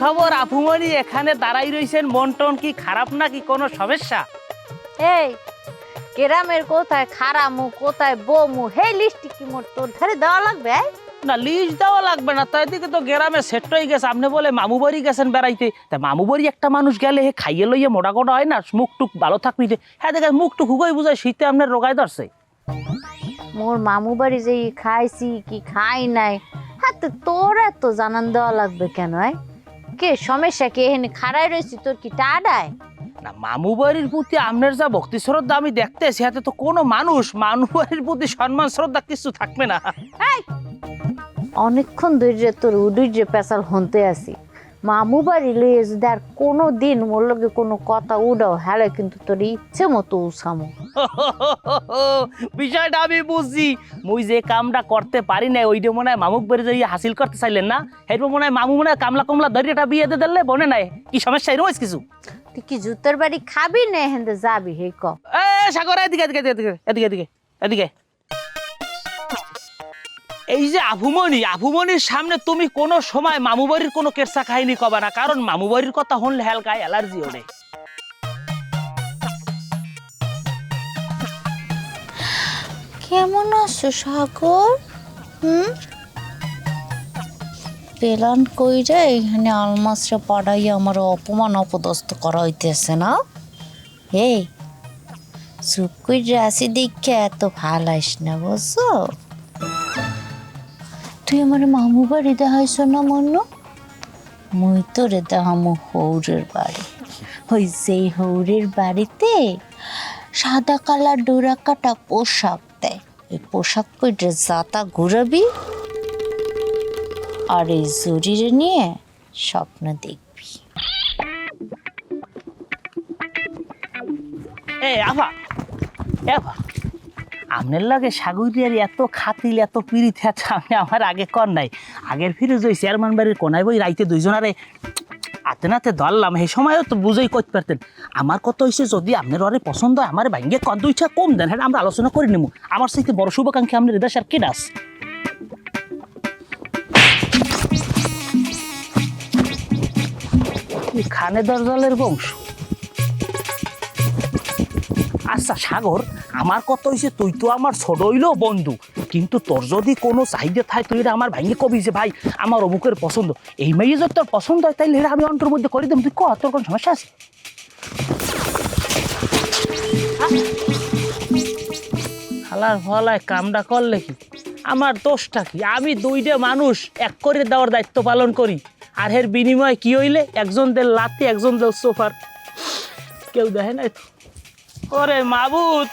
খবর আপুমনি এখানে দাঁড়াই রইছেন। মন টন কি খারাপ নাকি? কোনো সমস্যা? এই গ্রামের কোথায় খারামু কোথায় বমু হে লিস্ট কি মোর তোর ধারে দেওয়া লাগবে? না লিজ দেওয়া লাগবে না। তাই দিকে তো গ্রামে সেট হয়ে গেছে। আপনি বলে মামু বাড়ি গেছেন বেড়াইতে। তা মামু বাড়ি একটা মানুষ গেলে হে খাইয়ে লইয়ে মোটা কোটা হয় না? মুখ টুক ভালো থাকবি হ্যাঁ দেখে মুখ টুক হুগোই বুঝায় শীতে আপনার রোগায় ধরছে। মোর মামু বাড়ি যে খাইছি কি খাই নাই হ্যাঁ তো তোর এত জানান দেওয়া লাগবে কেন এই? কে সমস্যা কি? এখানে খাড়াই রয়েছি তোর কি টাডায়? না মামু বাড়ির প্রতি আপনার যা ভক্তি শ্রদ্ধা আমি দেখতেছি হাতে তো কোনো মানুষ মামু বাড়ির প্রতি সম্মান শ্রদ্ধা কিছু থাকবে না। অনেকক্ষণ ধৈর্য তোর উদুর্য পেশাল হনতে আসি মামু বাড়ি লইয়ে যদি আর কোনো দিন মোর লগে কোনো কথা উডাও হ্যালে কিন্তু তোর ইচ্ছে মতো উসামো। বিষয়টা আমি বুঝছি। মুই যে কামটা করতে পারি না ওইটা মনে হয় মামুক বাড়ি যাই হাসিল করতে চাইলেন না। এরপর মনে হয় মামু মনে হয় কামলা কমলা ধরিয়েটা বিয়ে দিয়ে দিলে বনে নাই। কি সমস্যা এরকম কিছু? তুই কি জুতের বাড়ি খাবি না হেন্দে যাবি হে ক। এ সাগর এদিকে এদিকে এদিকে এদিকে এদিকে এদিকে। এই যে আভুমণি, আভুমণির সামনে তুমি কোনো সময় মামু বাড়ির কোনো কেরসা খাইনি কবা না, কারণ মামু বাড়ির কথা শুনলে হালকায় অ্যালার্জি ওঠে। কেমন আছো সাগর? হুম? পেলান কইরা এখানে আলমাসরা পাড়াইয়া আমার অপমান অপদস্থ করা হইতেছে না? এই, চুপ কইরা আসি দেখে এত ভালো আইস না, বুঝছ? তুই আমার মামু বাড়ি দেখাইছ না মনো? মুই তোরে দেখামু হৌরের বাড়ি। ওই সেই হৌরের বাড়িতে সাদা কালার ডোরা কাটা পোশাক দেয়। এই পোশাক পরে জাতা ঘুরাবি আর এই জরিরে নিয়ে স্বপ্ন দেখবি। এ আভা এ আভা আপনার লাগে সাগরিয়ার এত খাতিল, এত পিড়িত আছে আমি আমার আগে কর নাই। আগের ফিরে ওই চেয়ারম্যান বাড়ির কোনায় বই রাইতে দুইজনারে আতে নাতে ধরলাম, সেই সময়ও তো বুঝেই করতে পারতেন। আমার কত হয়েছে যদি আপনার ওরে পছন্দ হয়, আমার ভাঙ্গে কত ইচ্ছা কম দেন হ্যাঁ আমরা আলোচনা করে নেব আমার সাথে বড় শুভাকাঙ্ক্ষী আপনার হৃদয় স্যার কে দাস কি খানে দরজলের বংশ। আচ্ছা সাগর আমার কত হয়েছে তুই তো আমার ছোট হইলেও বন্ধু। কিন্তু তোর যদি কোনো চাহিদা থাকে, তুই আমার ভাইকে কবি যে, ভাই, আমার অমুকের পছন্দ। এই মেয়ে যদি তোর পছন্দ হয়, তাইলে আমি অন্তর মধ্যে করে দেব তুই ক, তোর কোনো সমস্যা আছে? হালার ফলায় কামটা করলে কি? আমার দোষটা কি? আমি দুইটা মানুষ এক করে দেওয়ার দায়িত্ব পালন করি। আর এর বিনিময়ে কি হইলে? একজন দেল লাতি একজন দেল সোফার। কেউ দেখে নাই তো? ওরে মাবুত